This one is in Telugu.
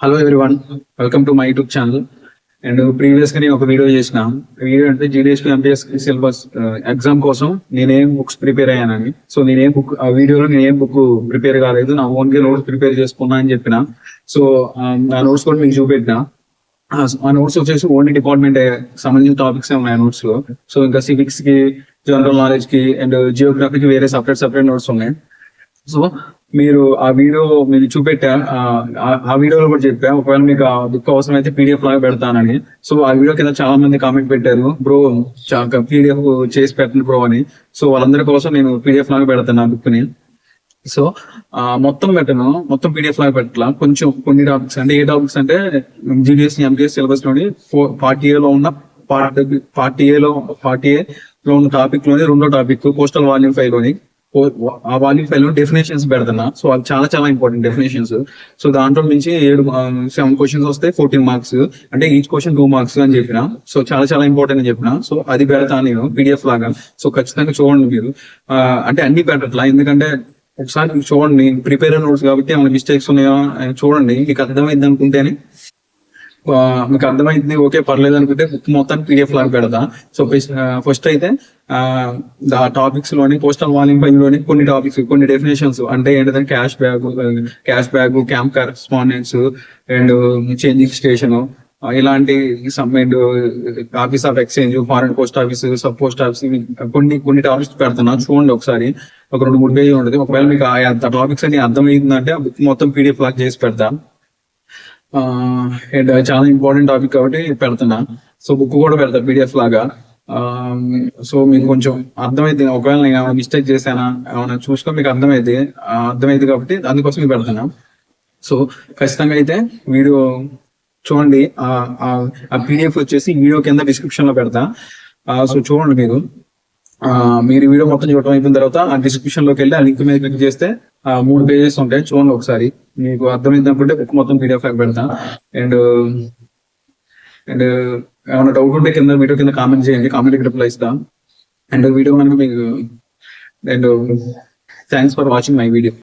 Hello everyone welcome to my YouTube channel and ప్రీవియస్గా నేను ఒక వీడియో చేసిన. వీడియో అంటే జీడిఎస్పీ ఎంపీఎస్ సిలబస్ ఎగ్జామ్ కోసం నేనేం బుక్స్ ప్రిపేర్ అయ్యానని. సో నేనేం బుక్ ఆ వీడియోలో నేనేం బుక్ ప్రిపేర్ కాలేదు. నా ఓన్గా నోట్స్ ప్రిపేర్ చేసుకున్నా అని చెప్పిన. సో ఆ um, నోట్స్ కూడా మీకు చూపెట్టినా. ఆ నోట్స్ వచ్చేసి ఓన్లీ డిపార్ట్మెంట్ సంబంధించిన టాపిక్స్ ఉన్నాయి నోట్స్లో. సో ఇంకా సివిక్స్కి జనరల్ నాలెడ్జ్కి అండ్ జియోగ్రఫీకి uh, వేరే సపరేట్ సపరేట్ నోట్స్ ఉన్నాయి. సో మీరు ఆ వీడియో మీరు చూపెట్టా ఆ- వీడియోలో కూడా చెప్పా ఒకవేళ మీకు ఆ బుక్ అవసరం అయితే పీడిఎఫ్ లాగా పెడతానని. సో ఆ వీడియో కింద చాలా మంది కామెంట్ పెట్టారు. బ్రో పీడిఎఫ్ చేసి పెట్టండి బ్రో అని. సో వాళ్ళందరి కోసం నేను పీడిఎఫ్ లాగా పెడతాను ఆ బుక్ని. సో మొత్తం పెట్టను. మొత్తం పీడిఎఫ్ లాగా పెట్టలా. కొంచెం కొన్ని టాపిక్స్ అంటే ఏ టాపిక్స్ అంటే జీడిఎస్ ఎంపీఎస్ సిలబస్లోని పార్ట్ ఏలో ఉన్న పార్ట్ పార్ట్లో పార్ట్లో ఉన్న టాపిక్లోని రెండో టాపిక్ పోస్టల్ వాల్యూమ్ ఫైవ్లోని. ఆ వాల్యూ ఫైవ్లో డెఫినేషన్స్ పెడుతున్నా. సో అది చాలా చాలా ఇంపార్టెంట్ డెఫినేషన్స్ సో దాంట్లో నుంచి ఏడు సెవెన్ క్వశ్చన్స్ వస్తాయి ఫోర్టీన్ మార్క్స్ అంటే ఈచ్ క్వశ్చన్ టూ మార్క్స్ అని చెప్పిన. సో చాలా చాలా ఇంపార్టెంట్ అని చెప్పిన. సో అది పెడతాను నేను పీడిఎఫ్ లాగా. సో ఖచ్చితంగా చూడండి మీరు. అంటే అన్ని పెట్టట్లా. ఎందుకంటే ఒకసారి చూడండి ప్రిపేర్ నోట్స్ కాబట్టి ఏమైనా మిస్టేక్స్ ఉన్నాయో చూడండి. మీకు అర్థమైంది అనుకుంటేనే. మీకు అర్థమైంది ఓకే పర్లేదు అనుకుంటే బుక్ మొత్తం పీడిఎఫ్ లాగా పెడతా. సో ఫస్ట్ అయితే ఆ టాపిక్స్లోని పోస్టల్ వాల్యూమ్ ఫైవ్లోని కొన్ని టాపిక్స్ కొన్ని డెఫినేషన్స్ అంటే ఏంటంటే cash bag cash bag camp correspondence and changing station ఇలాంటి some and office of exchange foreign post office sub post office కొన్ని కొన్ని టాపిక్స్ పెడుతున్నా. చూడండి ఒకసారి. ఒక రెండు మూడు పేజీ ఉంటుంది. ఒకవేళ మీకు ఆ టాపిక్స్ అని అర్థమైందంటే ఆ బుక్ మొత్తం పీడిఎఫ్ లాక్ చేసి పెడతా. అండ్ చాలా ఇంపార్టెంట్ టాపిక్ కాబట్టి పెడుతున్నా. సో బుక్ కూడా పెడతా పీడిఎఫ్ లాగా. సో మీకు కొంచెం అర్థమైంది ఒకవేళ నేను ఏమైనా మిస్టేక్ చేశానా ఏమైనా చూసుకో మీకు అర్థమైంది అర్థమైంది కాబట్టి అందుకోసం మీకు పెడుతున్నా. సో ఖచ్చితంగా అయితే వీడియో చూడండి. ఆ- పీడిఎఫ్ వచ్చేసి వీడియో కింద డిస్క్రిప్షన్లో పెడతా సో చూడండి మీరు. మీరు వీడియో మొత్తం చూడటం అయిపోయిన తర్వాత ఆ డిస్క్రిప్షన్లోకి వెళ్ళి ఆ లింక్ మీద క్లిక్ చేస్తే మూడు పేజెస్ ఉంటాయి. చూడండి ఒకసారి. మీకు అర్థమైంది అనుకుంటే బుక్ మొత్తం పీడిఎఫ్ లాగా పెడతా. అండ్ అండ్ ఏమైనా డౌట్ ఉంటే కింద వీడియో కింద కామెంట్ చేయండి. కామెంట్ రిప్లై ఇస్తా. అండ్ వీడియో కనుక మీకు and thanks for watching my video